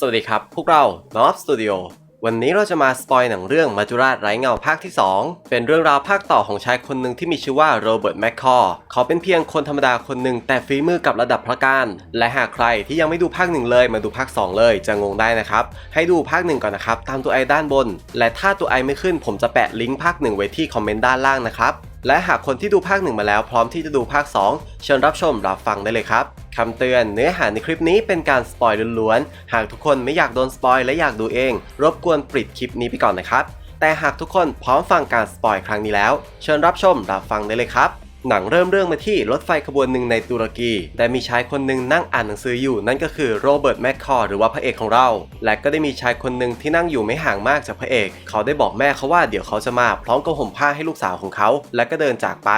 สวัสดีครับ พวกเรา n o f Studio วันนี้เราจะมาสปอยหนังเรื่องมาจุราชไร้เงาภาคที่ 2 เป็นเรื่องราวภาคต่อของชายคนหนึ่งที่มีชื่อว่าโรเบิร์ตแมคคอร์เขาเป็นเพียงคนธรรมดาคนหนึ่งแต่ฝีมือกับระดับพระการ และหากใครที่ยังไม่ดูภาคหนึ่งเลยมาดูภาค 2 เลยจะงงได้นะครับ ให้ดูภาคหนึ่งก่อนนะครับ ตามตัวไอด้านบน และถ้าตัวไอไม่ขึ้นผมจะแปะลิงก์ภาคหนึ่งไว้ที่คอมเมนต์ด้านล่างนะครับและหากคนที่ดูภาคหนึ่งมาแล้วพร้อมที่จะดูภาค 2 เชิญรับชมรับฟังได้เลยครับคำเตือนเนื้อหาในคลิปนี้เป็นการสปอยล้วนๆ หากทุกคนไม่อยากโดนสปอยและอยากดูเอง รบกวนปิดคลิปนี้ไปก่อนนะครับ แต่หากทุกคนพร้อมฟังการสปอยครั้งนี้แล้ว เชิญรับชมรับฟังได้เลยครับ หนังเริ่มเรื่องมาที่รถไฟขบวนหนึ่งในตุรกี แต่มีชายคนหนึ่งนั่งอ่านหนังสืออยู่นั่นก็คือโรเบิร์ตแมคคอร์หรือว่าพระเอกของเรา และก็ได้มีชายคนหนึ่งที่นั่งอยู่ไม่ห่างมากจากพระเอก เขาได้บอกแม่เขาว่าเดี๋ยวเขาจะมาพร้อมกับห่มผ้าให้ลูกสาวของเขา และก็เดินจากไป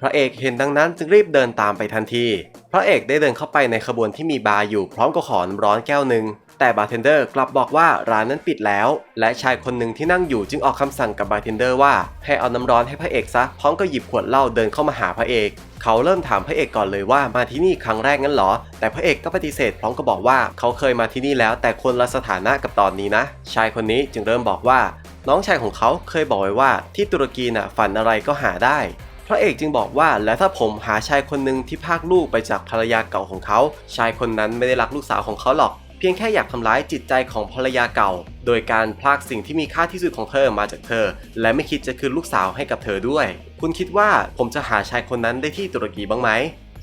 พระเอกเห็นดังนั้นจึงรีบเดินตามไปทันที พระเอกได้เดินเข้าไปในขบวนที่มีบาร์อยู่พร้อมกับขอน้ำร้อนแก้วหนึ่ง แต่บาร์เทนเดอร์กลับบอกว่าร้านนั้นปิดแล้ว และชายคนหนึ่งที่นั่งอยู่จึงออกคำสั่งกับบาร์เทนเดอร์ว่าให้เอาน้ำร้อนให้พระเอกซะพร้อมกับหยิบขวดเหล้าเดินเข้ามาหาพระเอกเขาเริ่มถามพระเอกก่อนเลยว่ามาที่นี่ครั้งแรกงั้นหรอ แต่พระเอกก็ปฏิเสธพร้อมกับบอกว่าเขาเคยมาที่นี่แล้วแต่คนละสถานะกับตอนนี้นะ ชายคนนี้จึงเริ่มบอกว่า น้องชายของเขาเคยบอกไว้ว่าที่ตุรกีน่ะฝันอะไรก็หาได้ พระเอกจึงบอกว่าแล้วถ้าผมหาชายคนหนึ่งที่พากลูกไปจากภรรยาเก่าของเขา ชายคนนั้นไม่ได้รักลูกสาวของเขาหรอก เพียงแค่อยากทำร้ายจิตใจของภรรยาเก่า โดยการพลากสิ่งที่มีค่าที่สุดของเธอมาจากเธอ และไม่คิดจะคืนลูกสาวให้กับเธอด้วย คุณคิดว่าผมจะหาชายคนนั้นได้ที่ตุรกีบ้างไหม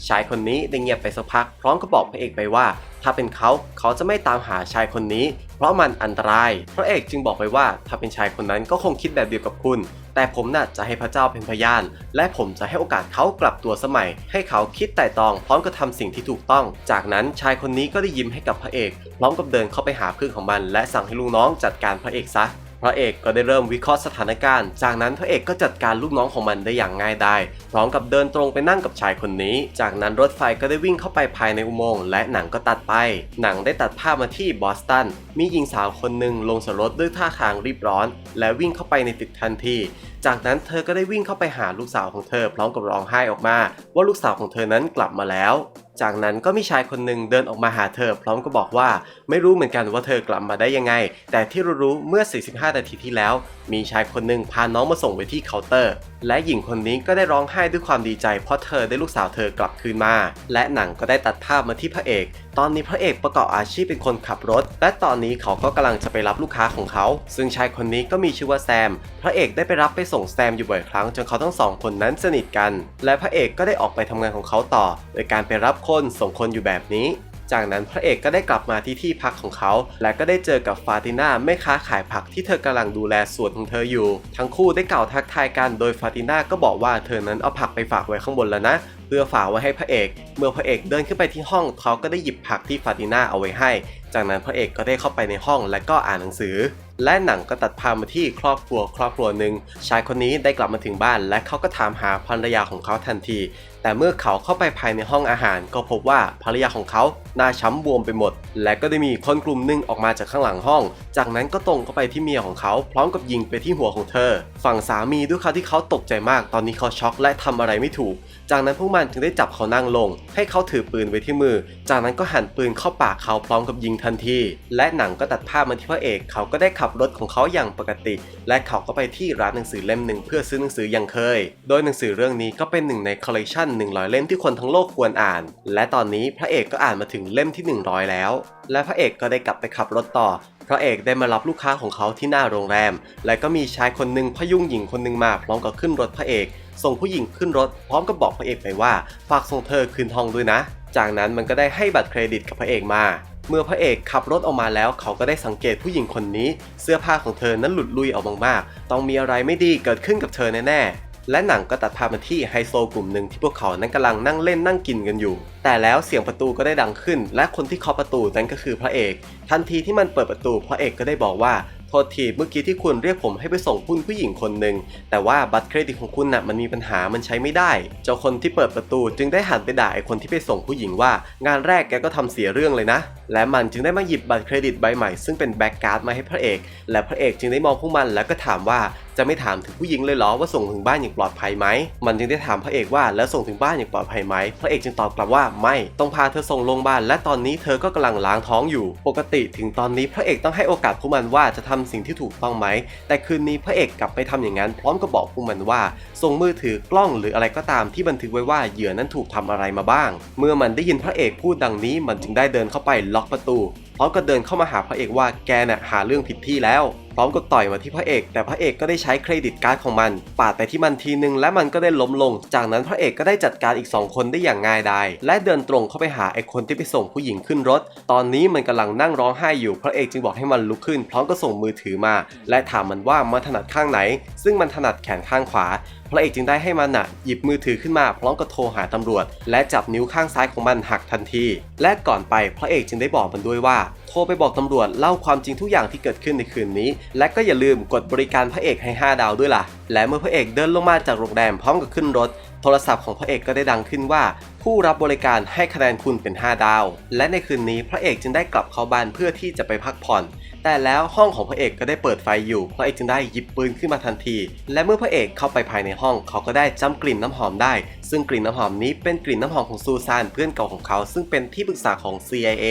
ชายคนนี้ได้เงียบไปสักพักพร้อมกับบอกพระเอกไปว่า ถ้าเป็นเขาเขาจะไม่ตามหาชายคนนี้ เพราะมันอันตราย พระเอกจึงบอกไปว่า ถ้าเป็นชายคนนั้นก็คงคิดแบบเดียวกับคุณ แต่ผมน่ะจะให้พระเจ้าเป็นพยาน และผมจะให้โอกาสเขากลับตัวสมัย ให้เขาคิดไต่ตองพร้อมกับทำสิ่งที่ถูกต้อง จากนั้นชายคนนี้ก็ได้ยิ้มให้กับพระเอก พร้อมกับเดินเข้าไปหาเพื่อนของมัน และสั่งให้ลูกน้องจัดการพระเอกซะ พระเอกก็ได้เริ่มวิเคราะห์สถานการณ์ จากนั้นพระเอกก็จัดการลูกน้องของมันได้อย่างง่ายดายพร้อมกับเดินตรงไปนั่งกับชายคนนี้ จากนั้นรถไฟก็ได้วิ่งเข้าไปภายในอุโมงค์และหนังก็ตัดไป หนังได้ตัดภาพมาที่บอสตัน มีหญิงสาวคนหนึ่งลงจากรถด้วยท่าทางรีบร้อน และวิ่งเข้าไปในตึกทันที จากนั้นเธอก็ได้วิ่งเข้าไปหาลูกสาวของเธอ พร้อมกับร้องไห้ออกมา ว่าลูกสาวของเธอนั้นกลับมาแล้ว จากนั้นก็มีชายคนหนึ่งเดินออกมาหาเธอ พร้อมก็บอกว่าไม่รู้เหมือนกันว่าเธอกลับมาได้ยังไง แต่ที่รู้ๆเมื่อ 45 นาทีที่แล้ว มีชายคนหนึ่งพาน้องมาส่งไปที่เคาน์เตอร์ และหญิงคนนี้ก็ได้ร้องไห้ด้วยความดีใจ เพราะเธอได้ลูกสาวเธอกลับคืนมา และหนังก็ได้ตัดภาพมาที่พระเอกตอนนี้พระเอกประกอบอาชีพเป็นคนขับรถ และตอนนี้เขาก็กำลังจะไปรับลูกค้าของเขา ซึ่งชายคนนี้ก็มีชื่อว่าแซม พระเอกได้ไปรับไปส่งแซมอยู่บ่อยครั้งจนเขาทั้งสองคนนั้นสนิทกัน และพระเอกก็ได้ออกไปทำงานของเขาต่อ โดยการไปรับคนส่งคนอยู่แบบนี้จากนั้นพระเอกก็ได้กลับมาที่ที่พักของเขา และก็ได้เจอกับฟาติน่าแม่ค้าขายผักที่เธอกำลังดูแลสวนของเธออยู่ ทั้งคู่ได้กล่าวทักทายกันโดยฟาติน่าก็บอกว่าเธอนั้นเอาผักไปฝากไว้ข้างบนแล้วนะ เพื่อฝากไว้ให้พระเอก เมื่อพระเอกเดินขึ้นไปที่ห้องเขาก็ได้หยิบผักที่ฟาติน่าเอาไว้ให้ จากนั้นพระเอกก็ได้เข้าไปในห้องและก็อ่านหนังสือ และหนังก็ตัดพามาที่ครอบครัวครอบครัวหนึ่งชายคนนี้ได้กลับมาถึงบ้าน และเขาก็ถามหาภรรยาของเขาทันที แต่เมื่อเขาเข้าไปภายในห้องอาหาร ก็พบว่าภรรยาของเขาหน้าช้ำบวมไปหมด และก็ได้มีคนกลุ่มหนึ่งออกมาจากข้างหลังห้อง จากนั้นก็ตรงเข้าไปที่เมียของเขาพร้อมกับยิงไปที่หัวของเธอ ฝั่งสามีด้วยควาที่เขาตกใจมากตอนนี้เขาช็อกและทำอะไรไม่ถูก จากนั้นพวกมันจึงได้จับเขานั่งลง ให้เขาถือปืนไว้ที่มือ จากนั้นก็หันปืนเข้าปากเขาพร้อมกับยิงทันที และหนังก็ตัดภาพมาที่พระเอก เขาก็ได้ขับรถของเขาอย่างปกติ และเขาก็ไปที่ร้านหนังสือเล่มหนึ่งเพื่อซื้อหนังสืออย่างเคย โดยหนังสือเรื่องนี้ก็เป็นหนึ่งในคอลเลกชัน100 เล่มที่คนทั้งโลกควรอ่าน และตอนนี้พระเอกก็อ่านมาถึงเล่มที่ 100 แล้ว และพระเอกก็ได้กลับไปขับรถต่อ พระเอกได้มารับลูกค้าของเขาที่หน้าโรงแรม และก็มีชายคนหนึ่งพยุงหญิงคนหนึ่งมาพร้อมกับขึ้นรถพระเอก ส่งผู้หญิงขึ้นรถพร้อมกับบอกพระเอกไปว่า ฝากส่งเธอคืนทองด้วยนะ จากนั้นมันก็ได้ให้บัตรเครดิตกับพระเอกมาเมื่อพระเอกขับรถออกมาแล้วเขาก็ได้สังเกตผู้หญิงคนนี้ เสื้อผ้าของเธอนั้นหลุดลุยออกมากๆ ต้องมีอะไรไม่ดีเกิดขึ้นกับเธอแน่ๆ และหนังก็ตัดภาพมาที่ไฮโซกลุ่มหนึ่งที่พวกเขานั้นกำลังนั่งเล่นนั่งกินกันอยู่ แต่แล้วเสียงประตูก็ได้ดังขึ้น และคนที่เคาะประตูนั้นก็คือพระเอก ทันทีที่มันเปิดประตูพระเอกก็ได้บอกว่าโทษทีเมื่อกี้ที่คุณเรียกผมให้ไปส่งคุณผู้หญิงคนหนึ่งแต่ว่าบัตรเครดิตของคุณน่ะมันมีปัญหามันใช้ไม่ได้ เจ้าคนที่เปิดประตูจึงได้หันไปด่าไอ้คนที่ไปส่งผู้หญิงว่า งานแรกแกก็ทำเสียเรื่องเลยนะ และมันจึงได้มาหยิบบัตรเครดิตใบใหม่ซึ่งเป็นแบ็กการ์ดมาให้พระเอก และพระเอกจึงได้มองพวกมันแล้วก็ถามว่าจะไม่ถามถึงผู้หญิงเลยเหรอว่าส่งถึงบ้านอย่างปลอดภัยไหม มันจึงได้ถามพระเอกว่าแล้วส่งถึงบ้านอย่างปลอดภัยไหม พระเอกจึงตอบกลับว่าไม่ต้องพาเธอส่งโรงพยาบาลและตอนนี้เธอก็กำลังล้างท้องอยู่ ปกติถึงตอนนี้พระเอกต้องให้โอกาสพวกมันว่าจะทำสิ่งที่ถูกต้องไหม แต่คืนนี้พระเอกกลับไม่ทำอย่างนั้น พร้อมกับบอกพวกมันว่าส่งมือถือกล้องหรืออะไรก็ตามที่บันทึกไว้ว่าเหยื่อนั้นถูกทำอะไรมาบ้าง เมื่อมันได้ยินพระเอกพูดดังนี้มันจึงได้เดินเข้าไปล็อกประตูพร้อมกับเดินเข้ามาหาพระเอกว่าแกน่ะหาเรื่องผิดที่แล้ว พร้อมกับต่อยมาที่พระเอก แต่พระเอกก็ได้ใช้เครดิตการ์ดของมัน ปาดไปที่มันทีนึงและมันก็ได้ล้มลง จากนั้นพระเอกก็ได้จัดการอีก 2 คนได้อย่างง่ายดายและเดินตรงเข้าไปหาไอ้คนที่ไปส่งผู้หญิงขึ้นรถ ตอนนี้มันกำลังนั่งร้องไห้อยู่พระเอกจึงบอกให้มันลุกขึ้น พร้อมก็ส่งมือถือมา และถามมันว่ามันถนัดข้างไหน ซึ่งมันถนัดแขนข้างขวาพระเอกจึงได้ให้มันน่ะหยิบมือถือขึ้นมาพร้อมกับโทรหาตำรวจ และจับนิ้วข้างซ้ายของมันหักทันที และก่อนไปพระเอกจึงได้บอกมันด้วยว่า โทรไปบอกตำรวจเล่าความจริงทุกอย่างที่เกิดขึ้นในคืนนี้ และก็อย่าลืมกดบริการพระเอกให้ 5 ดาวด้วยล่ะ และเมื่อพระเอกเดินลงมาจากโรงแรมพร้อมกับขึ้นรถ โทรศัพท์ของพระเอกก็ได้ดังขึ้นว่า ผู้รับบริการให้คะแนนคุณเป็น 5 ดาว และในคืนนี้พระเอกจึงได้กลับเข้าบ้านเพื่อที่จะไปพักผ่อน แต่แล้วห้องของพระเอกก็ได้เปิดไฟอยู่พระเอกจึงได้หยิบปืนขึ้นมาทันที และเมื่อพระเอกเข้าไปภายในห้อง เขาก็ได้จำกลิ่นน้ำหอมได้ ซึ่งกลิ่นน้ำหอมนี้เป็นกลิ่นน้ำหอมของซูซานเพื่อนเก่าของเขา ซึ่งเป็นที่ปรึกษาของ CIA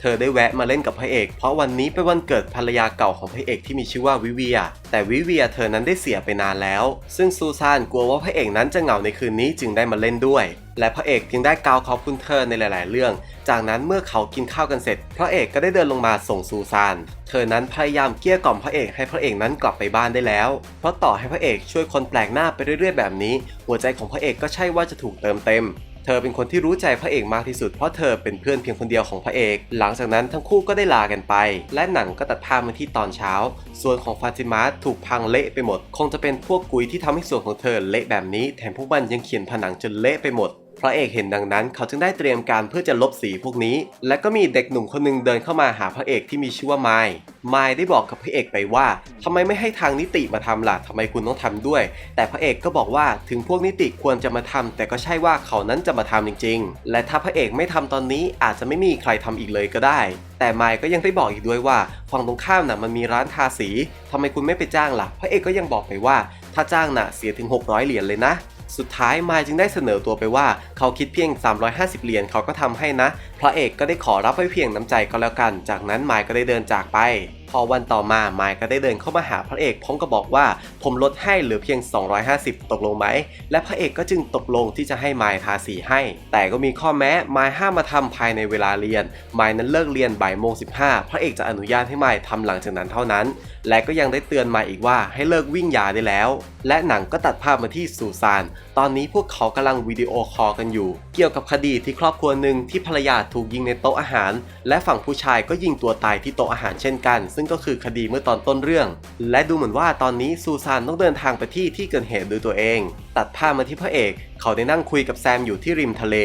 เธอได้แวะมาเล่นกับพระเอก เพราะวันนี้เป็นวันเกิดภรรยาเก่าของพระเอกที่มีชื่อว่าวิเวีย แต่วิเวียเธอนั้นได้เสียไปนานแล้ว ซึ่งซูซานกลัวว่าพระเอกนั้นจะเหงาในคืนนี้จึงได้มาเล่นด้วย และพระเอกจึงได้กล่าวขอบคุณเธอในหลาย ๆ เรื่อง จากนั้นเมื่อเขากินข้าวกันเสร็จ พระเอกก็ได้เดินลงมาส่งซูซาน เธอนั้นพยายามเกลี้ยกล่อมพระเอกให้พระเอกนั้นกลับไปบ้านได้แล้ว เพราะต่อให้พระเอกช่วยคนแปลกหน้าไปเรื่อย ๆ แบบนี้ หัวใจของพระเอกก็ใช่ว่าจะถูกเติมเต็ม เธอเป็นคนที่รู้ใจพระเอกมากที่สุดเพราะเธอเป็นเพื่อนเพียงคนเดียวของพระเอก หลังจากนั้นทั้งคู่ก็ได้ลากันไป และหนังก็ตัดภาพมาที่ตอนเช้า ส่วนของฟาติมาถูกพังเละไปหมด คงจะเป็นพวกกุยที่ทำให้ส่วนของเธอเละแบบนี้ แถมพวกมันยังเขียนผนังจนเละไปหมด ระเอกเห็นดังนั้น เขาจึงได้เตรียมการเพื่อจะลบสีพวกนี้ และก็มีเด็กหนุ่มคนหนึงเดินเข้ามาหาพระเอกที่มีชื่อว่าไมล์ไมล์ได้บอกกับพระเอกไปว่าทำไมไม่ให้ทางนิติมาทำล่ะทำไมคุณต้องทำด้วย แต่พระเอกก็บอกว่าถึงพวกนิติควรจะมาทำแต่ก็ใช่ว่าเขานั้นจะมาทำจริง ๆ และถ้าพระเอกไม่ทำตอนนี้อาจจะไม่มีใครทำอีกเลยก็ได้ แต่ไมล์ก็ยังได้บอกอีกด้วยว่าฝั่งตรงข้ามน่ะมันมีร้านทาสีทำไมคุณไม่ไปจ้างล่ะ พระเอกก็ยังบอกไปว่า ถ้าจ้างน่ะเสียถึง 600 เหรียญเลยนะ สุดท้ายมายจึงได้เสนอตัวไปว่า เขาคิดเพียง 350 เหรียญเขาก็ทำให้นะ พระเอกก็ได้ขอรับไว้เพียงน้ำใจก็แล้วกัน จากนั้นมายก็ได้เดินจากไป อวันต่อมาไมายก็ได้เดินเข้ามาหาพระเอกพร้อมกับบอกว่าผมลดให้เหลือเพียง 250 ตกลงไหม และพระเอกก็จึงตกลงที่จะให้ไมายทาสีให้ แต่ก็มีข้อแม้ไมายห้ามมาทำภายในเวลาเรียนไมายนั้นเลิกเรียนบ่ายโมงสิพระเอกจะอนุญาตให้ไมายทำหลังจากนั้นเท่านั้น และก็ยังได้เตือนไมายอีกว่าให้เลิกวิ่งยาได้แล้ว และหนังก็ตัดภาพมาที่ซูซาน ตอนนี้พวกเขากำลังวิดีโอคอลกันอยู่ เกี่ยวกับคดีที่ครอบครัวหนึ่งที่ภรรยาถูกยิงในโต๊ะอาหาร และฝั่งผู้ชายก็ยิงตัวตายที่โต๊ะอาหารเช่นกัน ซึ่งก็คือคดีเมื่อตอนต้นเรื่อง และดูเหมือนว่าตอนนี้ซูซานต้องเดินทางไปที่ที่เกิดเหตุด้วยตัวเอง ตัดภาพมาที่พระเอก เขาได้นั่งคุยกับแซมอยู่ที่ริมทะเล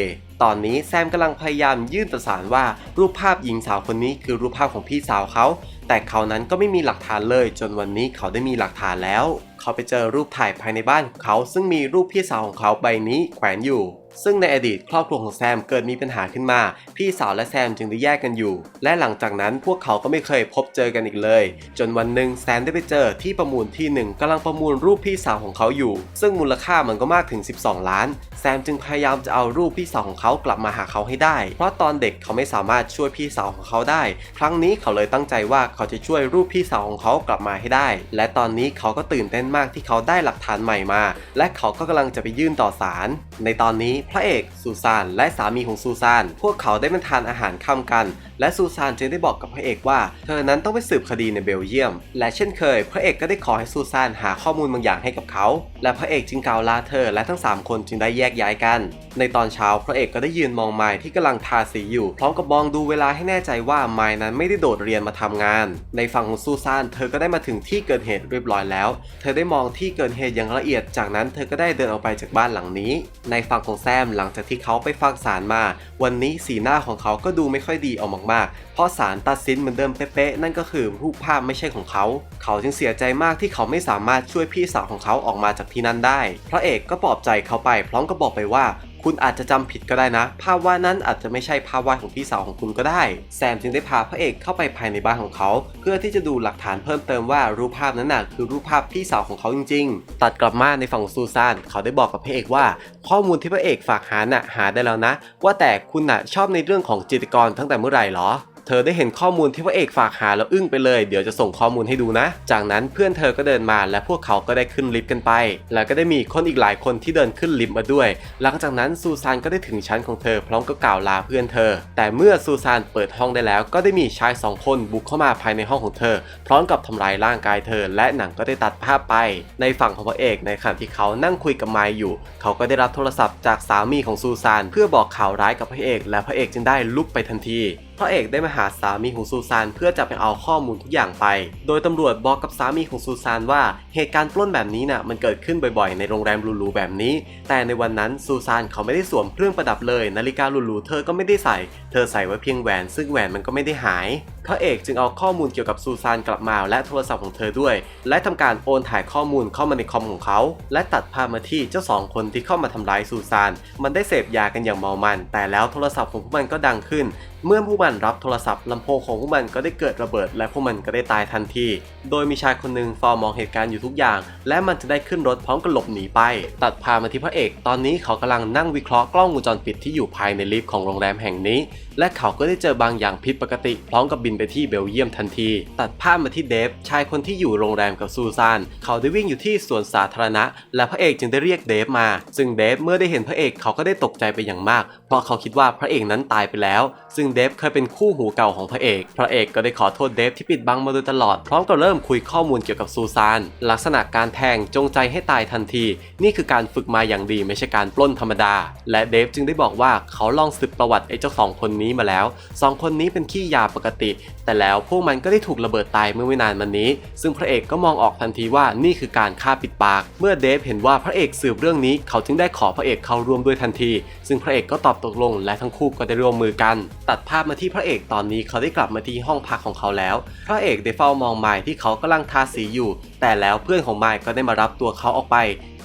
ตอนนี้แซมกำลังพยายามยื่นเอกสารว่ารูปภาพหญิงสาวคนนี้คือรูปภาพของพี่สาวเขา แต่เขานั้นก็ไม่มีหลักฐานเลย จนวันนี้เขาได้มีหลักฐานแล้ว เขาไปเจอรูปถ่ายภายในบ้านของเขา ซึ่งมีรูปพี่สาวของเขาใบนี้แขวนอยู่ ซึ่งในอดีตครอบครัวของแซมเกิดมีปัญหาขึ้นมา พี่สาวและแซมจึงได้แยกกันอยู่ และหลังจากนั้นพวกเขาก็ไม่เคยพบเจอกันอีกเลย จนวันหนึ่งแซมได้ไปเจอที่ประมูลที่หนึ่งกำลังประมูลรูปพี่สาวของเขาอยู่ ซึ่งมูลค่ามันก็มากถึง 12 ล้าน แซมจึงพยายามจะเอารูปพี่สาวของเขากลับมาหาเขาให้ได้ เพราะตอนเด็กเขาไม่สามารถช่วยพี่สาวของเขาได้ ครั้งนี้เขาเลยตั้งใจว่าเขาจะช่วยรูปพี่สาวของเขากลับมาให้ได้ และตอนนี้เขาก็ตื่นเต้นมากที่เขาได้หลักฐานใหม่มา และเขาก็กำลังจะไปยื่นต่อศาลในตอนนี้พระเอกซูซานและสามีของซูซาน พวกเขาได้มาทานอาหารค่ำกัน และซูซานจึงได้บอกกับพระเอกว่า เธอนั้นต้องไปสืบคดีในเบลเยียม และเช่นเคย พระเอกก็ได้ขอให้ซูซานหาข้อมูลบางอย่างให้กับเขา และพระเอกจึงกล่าวลาเธอและทั้ง 3 คนจึงได้แยกย้ายกัน ในตอนเช้าพระเอกก็ได้ยืนมองไมล์ที่กำลังทาสีอยู่ พร้อมกับมองดูเวลาให้แน่ใจว่าไมล์นั้นไม่ได้โดดเรียนมาทำงาน ในฝั่งของซูซานเธอก็ได้มาถึงที่เกิดเหตุเรียบร้อยแล้ว เธอได้ได้มองที่เกิดเหตุอย่างละเอียด จากนั้นเธอก็ได้เดินออกไปจากบ้านหลังนี้ ในฝั่งของแซมหลังจากที่เขาไปฟังศาลมา วันนี้สีหน้าของเขาก็ดูไม่ค่อยดีออกมากๆ เพราะศาลตัดสินเหมือนเดิมเป๊ะๆนั่นก็คือรูปภาพไม่ใช่ของเขา เขาจึงเสียใจมากที่เขาไม่สามารถช่วยพี่สาวของเขาออกมาจากที่นั่นได้ พระเอกก็ปลอบใจเขาไปพร้อมกับบอกไปว่า คุณอาจจะจำผิดก็ได้นะ ภาพวาดนั้นอาจจะไม่ใช่ภาพวาดของพี่สาวของคุณก็ได้ แซมจึงได้พาพระเอกเข้าไปภายในบ้านของเขา เพื่อที่จะดูหลักฐานเพิ่มเติมว่ารูปภาพนั้นน่ะคือรูปภาพพี่สาวของเขาจริง ๆ ตัดกลับมาในฝั่งซูซานเขาได้บอกกับพระเอกว่า ข้อมูลที่พระเอกฝากหาน่ะหาได้แล้วนะ ว่าแต่คุณน่ะชอบในเรื่องของจิตกรตั้งแต่เมื่อไหร่หรอ เธอได้เห็นข้อมูลที่พระเอกฝากหาแล้วอึ้งไปเลย เดี๋ยวจะส่งข้อมูลให้ดูนะ จากนั้นเพื่อนเธอก็เดินมาและพวกเขาก็ได้ขึ้นลิฟต์กันไป แล้วก็ได้มีคนอีกหลายคนที่เดินขึ้นลิฟต์มาด้วย หลังจากนั้นซูซานก็ได้ถึงชั้นของเธอ พร้อมกับกล่าวลาเพื่อนเธอ แต่เมื่อซูซานเปิดห้องได้แล้ว ก็ได้มีชายสองคนบุกเข้ามาภายในห้องของเธอ พร้อมกับทำลายร่างกายเธอ และหนังก็ได้ตัดภาพไป ในฝั่งของพระเอกในขณะที่เขานั่งคุยกับไมค์อยู่ เขาก็ได้รับโทรศัพท์จากสามีของซูซานเพื่อบอกข่าวร้ายกับพระเอก และพระเอกจึงได้ลุกไปทันที พระเอกได้มาหาสามีของซูซานเพื่อจะไปเอาข้อมูลทุกอย่างไป โดยตำรวจบอกกับสามีของซูซานว่าเหตุการณ์ปล้นแบบนี้น่ะมันเกิดขึ้นบ่อยๆ ในโรงแรมหรูๆแบบนี้ แต่ในวันนั้นซูซานเขาไม่ได้สวมเครื่องประดับเลย นาฬิกาหรูๆเธอก็ไม่ได้ใส่ เธอใส่ไว้เพียงแหวน ซึ่งแหวนมันก็ไม่ได้หายพระเอกจึงเอาข้อมูลเกี่ยวกับซูซานกลับมาและโทรศัพท์ของเธอด้วย และทำการโอนถ่ายข้อมูลเข้ามาในคอมของเขา และตัดภาพมาที่เจ้าสองคนที่เข้ามาทำร้ายซูซาน มันได้เสพยากันอย่างเมามัน แต่แล้วโทรศัพท์ของพวกมันก็ดังขึ้น เมื่อผู้มันรับโทรศัพท์ลำโพงของผู้มันก็ได้เกิดระเบิด และผู้มันก็ได้ตายทันที โดยมีชายคนหนึ่งฟอร์มองเหตุการณ์อยู่ทุกอย่าง และมันจะได้ขึ้นรถพร้อมกับหลบหนีไป ตัดพามาที่พระเอก ตอนนี้เขากำลังนั่งวิเคราะห์กล้องวงจรปิดที่อยู่ภายในลิฟต์ของโรงแรมแห่งนี้ และเขาก็ได้เจอบางอย่างผิดปกติพร้อมกับบินไปที่เบลเยียมทันที ตัดภาพมาที่เดฟชายคนที่อยู่โรงแรมกับซูซานเขาได้วิ่งอยู่ที่สวนสาธารณะ และพระเอกจึงได้เรียกเดฟมา ซึ่งเดฟเมื่อได้เห็นพระเอกเขาก็ได้ตกใจไปอย่างมาก เพราะเขาคิดว่าพระเอกนั้นตายไปแล้ว ซึ่งเดฟเคยเป็นคู่หูเก่าของพระเอก พระเอกก็ได้ขอโทษเดฟที่ปิดบังมาโดยตลอดพร้อมกับเริ่มคุยข้อมูลเกี่ยวกับซูซานลักษณะการแทงจงใจให้ตายทันที นี่คือการฝึกมาอย่างดีไม่ใช่การปล้นธรรมดา และเดฟจึงได้บอกว่าเขาลองสืบประวัติไอ้เจ้าสองคนนี้มาแล้วสองคนนี้เป็นขี้ยาปกติ แต่แล้วพวกมันก็ได้ถูกระเบิดตายเมื่อไม่นานมานี้ ซึ่งพระเอกก็มองออกทันทีว่านี่คือการฆ่าปิดปาก เมื่อเดฟเห็นว่าพระเอกสืบเรื่องนี้เขาจึงได้ขอพระเอกเข้าร่วมด้วยทันที ซึ่งพระเอกก็ตอบตกลง และทั้งคู่ก็ได้ร่วมมือกัน ตัดภาพมาที่พระเอกตอนนี้เขาได้กลับมาที่ห้องพักของเขาแล้ว พระเอกได้เฝ้ามองไมค์ที่เขากำลังทาสีอยู่ แต่แล้วเพื่อนของไมค์ก็ได้มารับตัวเขาออกไป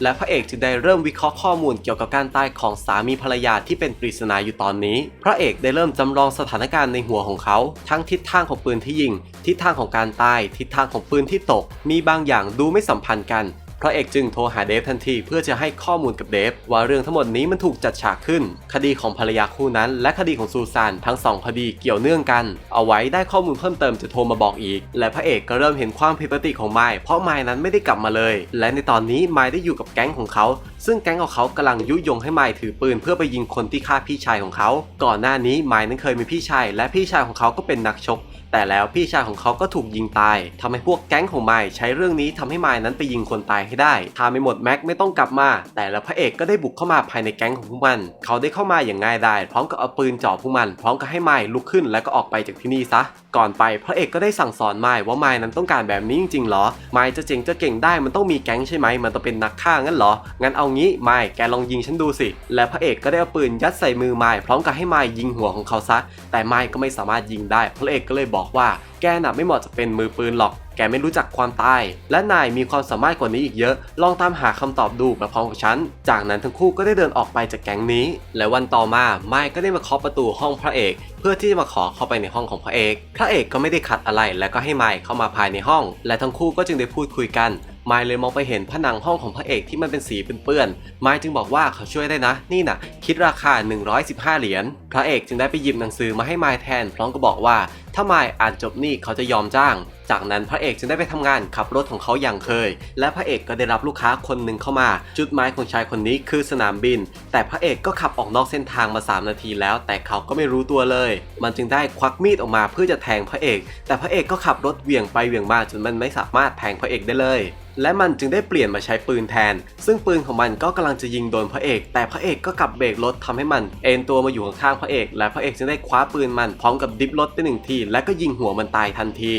และพระเอกจึงได้เริ่มวิเคราะห์ข้อมูลเกี่ยวกับการตายของสามีภรรยาที่เป็นปริศนาอยู่ตอนนี้ พระเอกได้เริ่มจำลองสถานการณ์ในหัวของเขา ทั้งทิศทางของปืนที่ยิง ทิศทางของการตาย ทิศทางของปืนที่ตก มีบางอย่างดูไม่สัมพันธ์กัน พระเอกจึงโทรหาเดฟทันทีเพื่อจะให้ข้อมูลกับเดฟว่าเรื่องทั้งหมดนี้มันถูกจัดฉากขึ้น คดีของภรรยาคู่นั้น และคดีของซูซานทั้งสองคดีเกี่ยวเนื่องกัน เอาไว้ได้ข้อมูลเพิ่มเติมจะโทรมาบอกอีก และพระเอกก็เริ่มเห็นความผิดปกติของไมค์เพราะไมค์นั้นไม่ได้กลับมาเลย และในตอนนี้ไมค์ได้อยู่กับแก๊งของเขา ซึ่งแก๊งของเขากำลังยุยงให้ไมค์ถือปืนเพื่อไปยิงคนที่ฆ่าพี่ชายของเขา ก่อนหน้านี้ไมค์นั้นเคยมีพี่ชายและพี่ชายของเขาก็เป็นนักชก แต่แล้วพี่ชายของเขาก็ถูกยิงตายทำให้พวกแก๊งของไมค์ใช้เรื่องนี้ทำให้ไมค์นั้นไปยิงคนตายให้ได้ถ้าไม่หมดแม็กไม่ต้องกลับมา แต่แล้วพระเอกก็ได้บุกเข้ามาภายในแก๊งของพวกมัน เขาได้เข้ามาอย่างง่ายดายพร้อมกับเอาปืนจ่อพวกมัน พร้อมกับให้ไมค์ลุกขึ้นแล้วก็ออกไปจากที่นี่ซะ ก่อนไปพระเอกก็ได้สั่งสอนไมค์ว่าไมค์นั้นต้องการแบบนี้จริงๆหรอ ไมค์จะเจ๋งจะเก่งได้มันต้องมีแก๊งใช่ไหมมันต้องเป็นนักฆ่างั้นเหรอ งั้นเอางี้ไมค์แกลองยิงฉันดูสิ และพระเอกก็ได้เอาปืนยัดใส่มือไมค์พร้อมกับให้ไมค์ยิงหัวของเขาซะ แต่ไมค์ก็ไม่สามารถยิงได้ พระเอกก็เลยบอกว่าแกน่ะไม่เหมาะจะเป็นมือปืนหรอก แกไม่รู้จักความตาย และนายมีความสามารถกว่านี้อีกเยอะ ลองตามหาคำตอบดูมาพร้อมกับฉัน จากนั้นทั้งคู่ก็ได้เดินออกไปจากแก๊งนี้ และวันต่อมาไมค์ก็ได้มาเคาะประตูห้องพระเอก เพื่อที่จะมาขอเข้าไปในห้องของพระเอก พระเอกก็ไม่ได้ขัดอะไร และก็ให้ไมค์เข้ามาภายในห้อง และทั้งคู่ก็จึงได้พูดคุยกันไมค์เลยมองไปเห็นผนังห้องของพระเอกที่มันเป็นสีเปื้อนๆไมค์จึงบอกว่าเขาช่วยได้นะ นี่น่ะ คิดราคา 115 เหรียญ พระเอกจึงได้ไปหยิบหนังสือมาให้ไมค์แทน พร้อมกับบอกว่า ถ้าไมค์อ่านจบนี่เขาจะยอมจ้าง จากนั้นพระเอกจึงได้ไปทำงานขับรถของเขาอย่างเคย และพระเอกก็ได้รับลูกค้าคนหนึ่งเข้ามา จุดหมายของชายคนนี้คือสนามบิน แต่พระเอกก็ขับออกนอกเส้นทางมา 3 นาทีแล้ว แต่เขาก็ไม่รู้ตัวเลย มันจึงได้ควักมีดออกมาเพื่อจะแทงพระเอก แต่พระเอกก็ขับรถเหวี่ยงไปเหวี่ยงมาจนมันไม่สามารถแทงพระเอกได้เลย และมันจึงได้เปลี่ยนมาใช้ปืนแทน ซึ่งปืนของมันก็กำลังจะยิงโดนพระเอก แต่พระเอกก็กลับเบรกรถทำให้มัน เอ็นตัวมาอยู่ข้างๆพระเอก และพระเอกจึงได้คว้าปืนมันพร้อมกับดิฟรถไปหนึ่งที และก็ยิงหัวมันตายทันที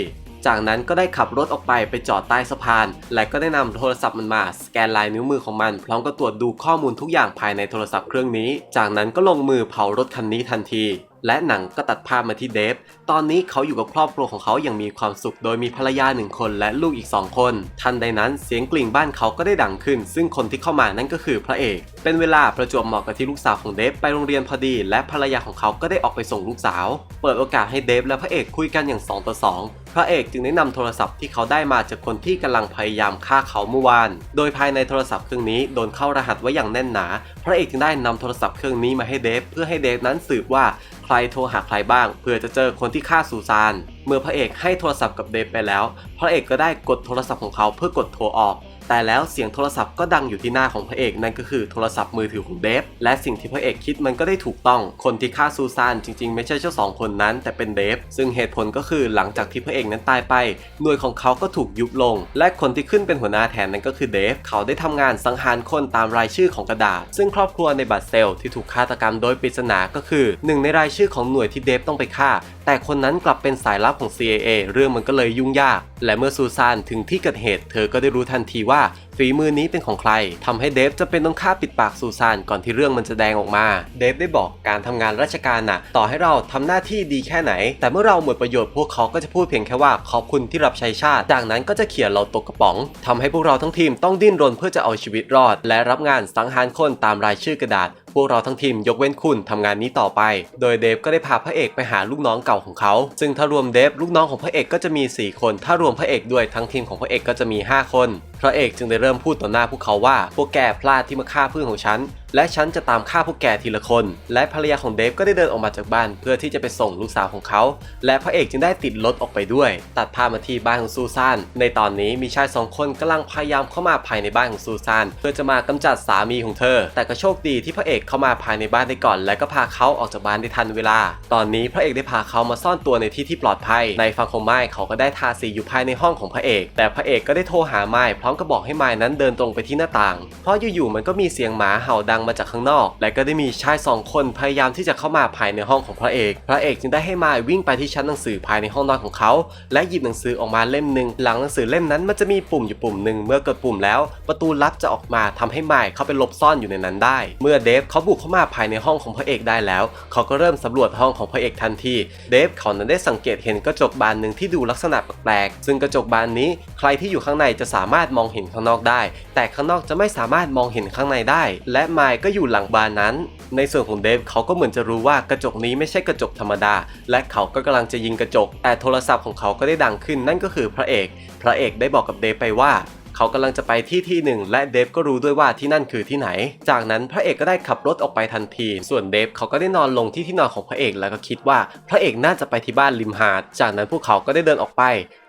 จากนั้นก็ได้ขับรถออกไปไปจอดใต้สะพาน และก็ได้นำโทรศัพท์มันมา สแกนลายนิ้วมือของมัน พร้อมกับตรวจดูข้อมูลทุกอย่างภายในโทรศัพท์เครื่องนี้ จากนั้นก็ลงมือเผารถคันนี้ทันที และหนังก็ตัดภาพมาที่เดฟ ตอนนี้เขาอยู่กับครอบครัวของเขาอย่างมีความสุข โดยมีภรรยาหนึ่งคนและลูกอีกสองคน ทันใดนั้นเสียงกลิ่งบ้านเขาก็ได้ดังขึ้น ซึ่งคนที่เข้ามานั่นก็คือพระเอก เป็นเวลาประจวบเหมาะกับที่ลูกสาวของเดฟไปโรงเรียนพอดี และภรรยาของเขาก็ได้ออกไปส่งลูกสาว เปิดโอกาสให้เดฟและพระเอกคุยกันอย่างสองต่อสองพระเอกจึงได้นำโทรศัพท์ที่เขาได้มาจากคนที่กำลังพยายามฆ่าเขาเมื่อวาน โดยภายในโทรศัพท์เครื่องนี้โดนเข้ารหัสไว้อย่างแน่นหนา พระเอกจึงได้นำโทรศัพท์เครื่องนี้มาให้เดฟเพื่อให้เดฟนั้นสืบว่า ใครโทรหาใครบ้างเพื่อจะเจอคนที่ฆ่าซูซาน เมื่อพระเอกให้โทรศัพท์กับเดฟไปแล้ว พระเอกก็ได้กดโทรศัพท์ของเขาเพื่อกดโทรออก แต่แล้วเสียงโทรศัพท์ก็ดังอยู่ที่หน้าของพระเอกนั่นก็คือโทรศัพท์มือถือของเดฟและสิ่งที่พระเอกคิดมันก็ได้ถูกต้อง คนที่ฆ่าซูซานจริงๆ ไม่ใช่เจ้าสองคนนั้น แต่เป็นเดฟซึ่งเหตุผลก็คือหลังจากที่พระเอกนั้นตายไป หน่วยของเขาก็ถูกยุบลง และคนที่ขึ้นเป็นหัวหน้าแทนนั่นก็คือเดฟเขาได้ทำงานสังหารคนตามรายชื่อของกระดาษ ซึ่งครอบครัวในบัตรเซลที่ถูกฆาตกรรมโดยปริศนาก็คือหนึ่งในรายชื่อของหน่วยที่เดฟต้องไปฆ่า แต่คนนั้นกลับเป็นสายลับของ CIA เรื่องมันก็เลยยุ่งยาก และเมื่อซูซานถึงที่เกิดเหตุ เธอก็ได้รู้ทันทีว่า ฝีมือนี้เป็นของใครทำให้เดฟจะเป็นต้องฆ่าปิดปากซูซานก่อนที่เรื่องมันจะแดงออกมา เดฟได้บอกการทำงานราชการน่ะ ต่อให้เราทำหน้าที่ดีแค่ไหน แต่เมื่อเราหมดประโยชน์พวกเขาก็จะพูดเพียงแค่ว่าขอบคุณที่รับใช้ชาติ จากนั้นก็จะเขี่ยเราตกกระป๋องทำให้พวกเราทั้งทีมต้องดิ้นรนเพื่อจะเอาชีวิตรอด และรับงานสังหารคนตามรายชื่อกระดาษพวกเราทั้งทีมยกเว้นคุณทำงานนี้ต่อไป โดยเดฟก็ได้พาพระเอกไปหาลูกน้องเก่าของเขา ซึ่งถ้ารวมเดฟลูกน้องของพระเอกก็จะมี 4 คน ถ้ารวมพระเอกด้วยทั้งทีมของพระเอกก็จะมี 5 คนพระเอกจึงได้เริ่มพูดต่อหน้าพวกเขาว่าพวกแกพลาดที่มาฆ่าเพื่อนของฉันและฉันจะตามฆ่าพวกแกทีละคน และภรรยาของเดฟก็ได้เดินออกมาจากบ้านเพื่อที่จะไปส่งลูกสาวของเขา และพระเอกจึงได้ติดรถออกไปด้วย ตัดภาพมาที่บ้านของซูซาน ในตอนนี้มีชายสองคนกำลังพยายามเข้ามาภายในบ้านของซูซาน เพื่อจะมากำจัดสามีของเธอ แต่ก็โชคดีที่พระเอกเข้ามาภายในบ้านได้ก่อน และก็พาเขาออกจากบ้านได้ทันเวลา ตอนนี้พระเอกได้พาเขามาซ่อนตัวในที่ที่ปลอดภัย ในฝั่งของไม้เขาก็ได้ทาสีอยู่ภายในห้องของพระเอก แต่พระเอกก็ได้โทรหาไม้พร้อมกับบอกให้ไม้นั้นเดินตรงไปที่หน้าต่าง เพราะอยู่ๆมันก็มีเสียงหมาเห่าดังมาจากข้างนอก และก็ได้มีชายสองคนพยายามที่จะเข้ามาภายในห้องของพระเอก พระเอกจึงได้ให้ไม้วิ่งไปที่ชั้นหนังสือภายในห้องนอนของเขา และหยิบหนังสือออกมาเล่มหนึ่งหลังหนังสือเล่มนั้นมันจะมีปุ่มอยู่ปุ่มหนึ่งเมื่อกดปุ่มแล้ว ประตูลับจะออกมาทำให้ไม้เข้าไปหลบซ่อนอยู่ในนั้นได้ เมื่อเดฟเขาบุกเข้ามาภายในห้องของพระเอกได้แล้ว เขาก็เริ่มสำรวจห้องของพระเอกทันที เดฟเขานั้นได้สังเกตเห็นกระจกบานหนึ่งที่ดูลักษณะแปลกๆซึ่งกระจกบานนี้ใครที่อยู่ข้างในจะสามารถมองเห็นข้างนอกได้ แต่ข้างนอกจะไม่สามารถมองเห็นข้างในได้ และไมค์ก็อยู่หลังบานนั้น ในส่วนของเดฟเขาก็เหมือนจะรู้ว่ากระจกนี้ไม่ใช่กระจกธรรมดา และเขาก็กำลังจะยิงกระจก แต่โทรศัพท์ของเขาก็ได้ดังขึ้นนั่นก็คือพระเอก พระเอกได้บอกกับเดฟไปว่าเขากำลังจะไปที่ที่หนึ่งและเดฟก็รู้ด้วยว่าที่นั่นคือที่ไหน จากนั้นพระเอกก็ได้ขับรถออกไปทันที ส่วนเดฟเขาก็ได้นอนลงที่ที่นอนของพระเอกแล้วก็คิดว่าพระเอกน่าจะไปที่บ้านริมหาด จากนั้นพวกเขาก็ได้เดินออกไป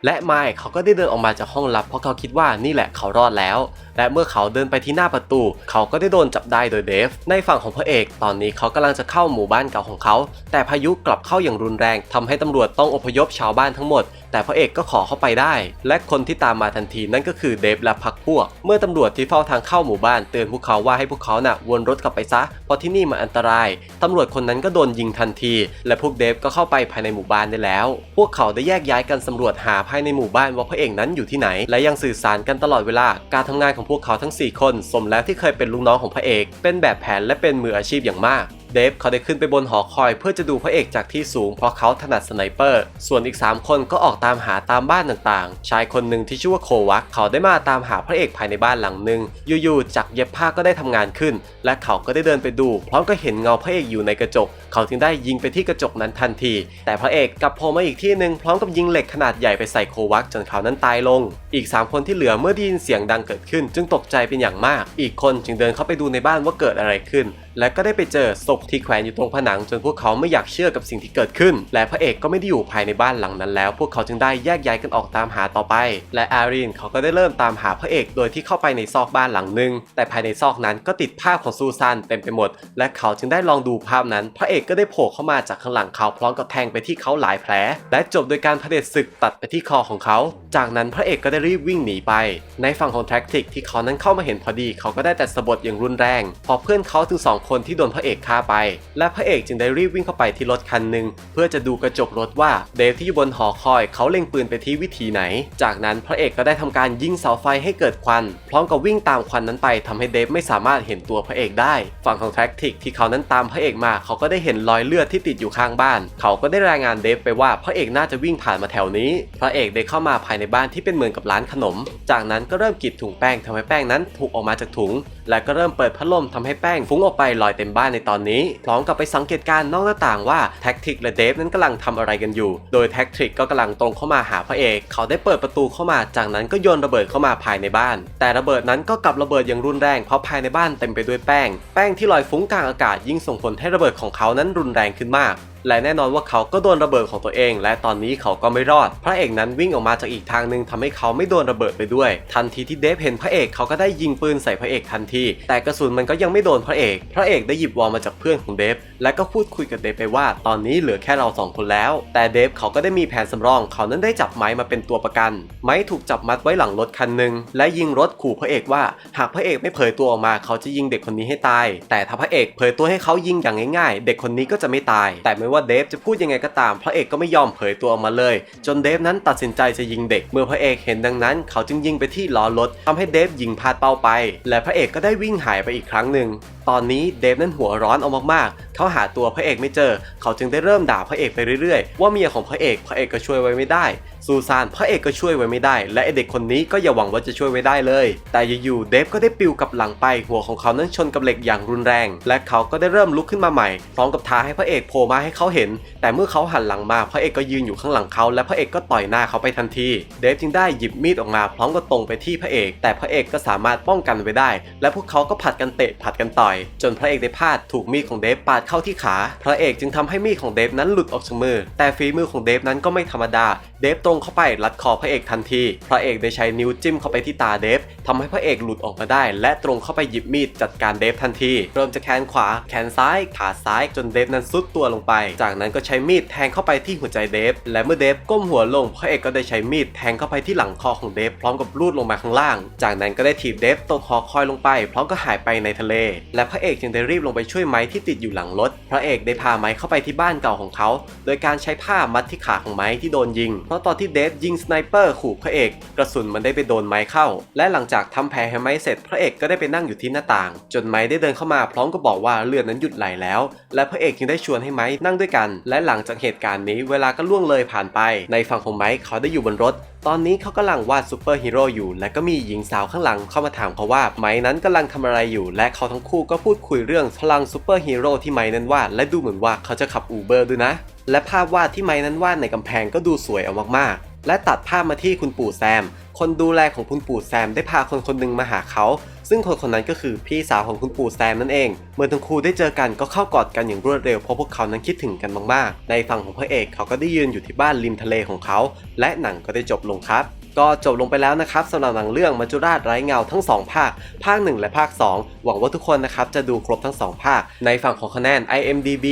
และไมค์เขาก็ได้เดินออกมาจากห้องลับเพราะเขาคิดว่านี่แหละเขารอดแล้ว และเมื่อเขาเดินไปที่หน้าประตู เขาก็ได้โดนจับได้โดยเดฟ ในฝั่งของพระเอก ตอนนี้เขากำลังจะเข้าหมู่บ้านเก่าของเขา แต่พายุกลับเข้าอย่างรุนแรงทำให้ตำรวจต้องอพยพชาวบ้านทั้งหมด แต่พระเอกก็ขอเข้าไปได้ และคนที่ตามมาทันทีนั่นก็คือเดฟและพักพวก เมื่อตำรวจที่เฝ้าทางเข้าหมู่บ้านเตือนพวกเขาว่าให้พวกเขาน่ะวนรถกลับไปซะเพราะที่นี่มันอันตรายตำรวจคนนั้นก็โดนยิงทันที และพวกเดฟก็เข้าไปภายในหมู่บ้านได้แล้ว พวกเขาได้แยกย้ายกันสำรวจหาภายในหมู่บ้านว่าพระเอกนั้นอยู่ที่ไหน และยังสื่อสารกันตลอดเวลา การทำงานของพวกเขาทั้ง 4 คน สมแล้วที่เคยเป็นลูกน้องของพระเอก เป็นแบบแผนและเป็นมืออาชีพอย่างมาก เดฟเขาได้ขึ้นไปบนหอคอยเพื่อจะดูพระเอกจากที่สูงเพราะเขาถนัดสไนเปอร์ ส่วนอีก 3 คนก็ออกตามหาตามบ้านต่างๆ ชายคนหนึ่งที่ชื่อว่าโควักเขาได้มาตามหาพระเอกภายในบ้านหลังหนึ่งอยู่ๆจักเย็บผ้าก็ได้ทำงานขึ้น และเขาก็ได้เดินไปดู พร้อมก็เห็นเงาพระเอกอยู่ในกระจก เขาจึงได้ยิงไปที่กระจกนั้นทันที แต่พระเอกกลับโผล่มาอีกที่หนึ่งพร้อมกับยิงเหล็กขนาดใหญ่ไปใส่โควักจนเขานั้นตายลง อีก 3 คนที่เหลือเมื่อได้ยินเสียงดังเกิดขึ้น จึงตกใจเป็นอย่างมาก อีกคนจึงเดินเข้าไปดูในบ้านว่าเกิดอะไรขึ้น และก็ได้ไปเจอศพที่แขวนอยู่ตรงผนังจนพวกเขาไม่อยากเชื่อกับสิ่งที่เกิดขึ้น และพระเอกก็ไม่ได้อยู่ภายในบ้านหลังนั้นแล้ว พวกเขาจึงได้แยกย้ายกันออกตามหาต่อไป และอารีนเขาก็ได้เริ่มตามหาพระเอก โดยที่เข้าไปในซอกบ้านหลังหนึ่งแต่ภายในซอกนั้นก็ติดภาพของซูซานเต็มไปหมด และเขาจึงได้ลองดูภาพนั้น พระเอกก็ได้โผล่เข้ามาจากข้างหลังเขาพร้อมกับแทงไปที่เขาหลายแผล และจบโดยการเผด็จศึกตัดไปที่คอของเขาจากนั้นพระเอกก็ได้รีบวิ่งหนีไป ในฝั่งของแท็กติกที่เขานั้นเข้ามาเห็นพอดี เขาก็ได้แต่สะบัดอย่างรุนแรง พอเพื่อนเขาถึงสองคนที่โดนพระเอกฆ่าไป และพระเอกจึงได้รีบวิ่งเข้าไปที่รถคันหนึ่งเพื่อจะดูกระจกรถว่าเดฟที่อยู่บนหอคอยเขาเล็งปืนไปที่วิธีไหน จากนั้นพระเอกก็ได้ทำการยิงเสาไฟให้เกิดควัน พร้อมกับวิ่งตามควันนั้นไปทำให้เดฟไม่สามารถเห็นตัวพระเอกได้ ฝั่งของแท็กติกที่เขานั้นตามพระเอกมา เขาก็ได้เห็นรอยเลือดที่ติดอยู่ข้างบ้าน เขาก็ได้รายงานเดฟไปว่าพระเอกน่าจะวิ่งผ่านมาแถวนี้ พระเอกได้เข้ามาภายในบ้านที่เป็นเหมือนกับร้านขนม จากนั้นก็เริ่มกรีดถุงแป้งทำให้แป้งนั้นถูกออกมาจากถุง และก็เริ่มเปิดพัดลมทำให้แป้งฟุ้งออกไปลอยเต็มบ้านในตอนนี้ พร้อมกับไปสังเกตการณ์นอกหน้าต่างว่าแท็กติกและเดฟนั้นกำลังทำอะไรกันอยู่ โดยแท็กติกก็กำลังตรงเข้ามาหาพระเอก เขาได้เปิดประตูเข้ามาจากนั้นก็โยนระเบิดเข้ามาภายในบ้าน แต่ระเบิดนั้นก็กลับระเบิดอย่างรุนแรงเพราะภายในบ้านเต็มไปด้วยแป้ง แป้งที่ลอยฟุ้งกลางอากาศยิ่งส่งผลให้ระเบิดของเขานั้นรุนแรงขึ้นมาก และแน่นอนว่าเขาก็โดนระเบิดของตัวเอง และตอนนี้เขาก็ไม่รอด พระเอกนั้นวิ่งออกมาจากอีกทางหนึ่งทำให้เขาไม่โดนระเบิดไปด้วย ทันทีที่เดฟเห็นพระเอกเขาก็ได้ยิงปืนใส่พระเอกทันที แต่กระสุนมันก็ยังไม่โดนพระเอก พระเอกได้หยิบวอลมาจากเพื่อนของเดฟและก็พูดคุยกับเดฟไปว่า ตอนนี้เหลือแค่เราสองคนแล้ว แต่เดฟเขาก็ได้มีแผนสำรอง เขานั้นได้จับไม้มาเป็นตัวประกัน ไม้ถูกจับมัดไว้หลังรถคันหนึ่งและยิงรถขู่พระเอกว่า หากพระเอกไม่เผยตัวออกมาเขาจะยิงเด็กคนนี้ให้ตาย แต่ถ้าพระเอกเผยตัวให้เขายิงอย่างง่ายๆ เด็กคนนี้ก็จะไม่ตาย แต่ไม่ว่าเดฟจะพูดยังไงก็ตาม พระเอกก็ไม่ยอมเผยตัวออกมาเลย จนเดฟนั้นตัดสินใจจะยิงเด็ก เมื่อพระเอกเห็นดังนั้น เขาจึงยิงไปที่ล้อรถทำให้เดฟยิงพลาดเป้าไป และพระเอกก็ได้วิ่งหายไปอีกครั้งหนึ่งตอนนี้เดฟนั้นหัวร้อนเอามากๆ เขาหาตัวพระเอกไม่เจอ เขาจึงได้เริ่มด่าพระเอกไปเรื่อยๆ ว่าเมียของพระเอก พระเอกก็ช่วยไว้ไม่ได้ ซูซานพระเอกก็ช่วยไว้ไม่ได้ และไอเด็กคนนี้ก็อย่าหวังว่าจะช่วยไว้ได้เลย แต่อยู่ๆเดฟก็ได้ปิวกับหลังไปหัวของเขานั้นชนกับเหล็กอย่างรุนแรง และเขาก็ได้เริ่มลุกขึ้นมาใหม่พร้อมกับท้าให้พระเอกโผล่มาให้เขาเห็น แต่เมื่อเขาหันหลังมาพระเอกก็ยืนอยู่ข้างหลังเขาและพระเอกก็ต่อยหน้าเขาไปทันที เดฟจึงได้หยิบมีดออกมาพร้อมกับตรงไปที่พระเอก แต่พระเอกก็สามารถป้องกันไว้ได้ และพวกเขาก็ผัดกันเตะผัดกันต่อย จนพระเอกได้พลาดถูกมีดของเดฟปาดเข้าที่ขา พระเอกจึงทำให้มีดของเดฟนั้นหลุดออกจากมือ แต่ฝีมือของเดฟนั้นก็ไม่ธรรมดาเดฟตรงเข้าไปรัดคอพระเอกทันที พระเอกได้ใช้นิ้วจิ้มเข้าไปที่ตาเดฟทำให้พระเอกหลุดออกมาได้ และตรงเข้าไปหยิบมีดจัดการเดฟทันที เริ่มจากแขนขวา แขนซ้าย ขาซ้ายจนเดฟนั้นซุดตัวลงไป จากนั้นก็ใช้มีดแทงเข้าไปที่หัวใจเดฟ และเมื่อเดฟก้มหัวลง พระเอกก็ได้ใช้มีดแทงเข้าไปที่หลังคอของเดฟพร้อมกับลูดลงมาข้างล่าง จากนั้นก็ได้ถีบเดฟตกหอคอยลงไป พร้อมก็หายไปในทะเล และพระเอกจึงได้รีบลงไปช่วยไม้ที่ติดอยู่หลังรถ พระเอกได้พาไม้เข้าไปที่บ้านเก่าของเขา โดยการใช้ผ้ามัดที่ขาของไม้ที่โดนยิงเพราะตอนที่เดฟยิงสไนเปอร์ขู่พระเอก กระสุนมันได้ไปโดนไม้เข้า และหลังจากทำแผลให้ไม้เสร็จพระเอกก็ได้ไปนั่งอยู่ที่หน้าต่าง จนไม้ได้เดินเข้ามาพร้อมกับบอกว่าเลือดนั้นหยุดไหลแล้ว และพระเอกจึงได้ชวนให้ไม้นั่งด้วยกัน และหลังจากเหตุการณ์นี้เวลาก็ล่วงเลยผ่านไป ในฝั่งของไม้เขาได้อยู่บนรถ ตอนนี้เขากำลังวาดซูเปอร์ฮีโร่อยู่ และก็มีหญิงสาวข้างหลังเข้ามาถามเขาว่าไม้นั้นกำลังทำอะไรอยู่ และเขาทั้งคู่ก็พูดคุยเรื่องพลังซูเปอร์ฮีโร่ที่ไม้นั้นวาดและดูเหมือนว่าเขาจะขับอูเบอร์ด้วยนะ และภาพวาดที่ไม้นั้นวาดในกำแพงก็ดูสวยเอามากๆ และตัดภาพมาที่คุณปู่แซม คนดูแลของคุณปู่แซมได้พาคนคนหนึ่งมาหาเขา ซึ่งคนคนนั้นก็คือพี่สาวของคุณปู่แซมนั่นเอง เมื่อทั้งคู่ได้เจอกันก็เข้ากอดกันอย่างรวดเร็วเพราะพวกเขานั้นคิดถึงกันมากๆ ในฝั่งของพระเอกเขาก็ได้ยืนอยู่ที่บ้านริมทะเลของเขา และหนังก็ได้จบลงครับ ก็จบลงไปแล้วนะครับสำหรับหนังเรื่องมัจจุราชไร้เงาทั้ง 2 ภาค ภาค 1 และภาค 2 หวังว่าทุกคนนะครับจะดูครบทั้ง 2 ภาค ในฝั่งของคะแนน IMDB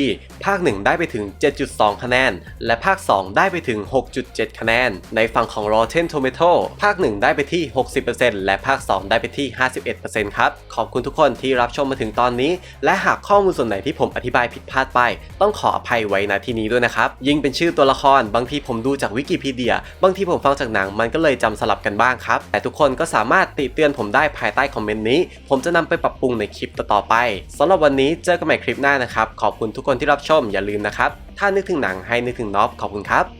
ภาค 1 ได้ไปถึง 7.2 คะแนน และภาค 2 ได้ไปถึง 6.7 คะแนน ในฝั่งของ Rotten Tomato ภาค 1 ได้ไปที่ 60%และภาค 2 ได้ไปที่ 51%ครับ ขอบคุณทุกคนที่รับชมมาถึงตอนนี้ และหากข้อมูลส่วนไหนที่ผมอธิบายผิดพลาดไป ต้องขออภัยไว้ณที่นี้ด้วยนะครับยิ่งเป็นชื่อตัวละครบางทีผมดูจากวิกิพีเดีย บางทีผมฟังจากหนังมันก็เลยจำสลับกันบ้างครับ แต่ทุกคนก็สามารถติเตือนผมได้ภายใต้คอมเมนต์นี้ ผมจะนำไปปรับปรุงในคลิปต่อๆไปสำหรับวันนี้เจอกันใหม่คลิปหน้านะครับ ขอบคุณทุกคนที่รับชมอย่าลืมนะครับ ถ้านึกถึงหนังให้นึกถึงน็อปขอบคุณครับ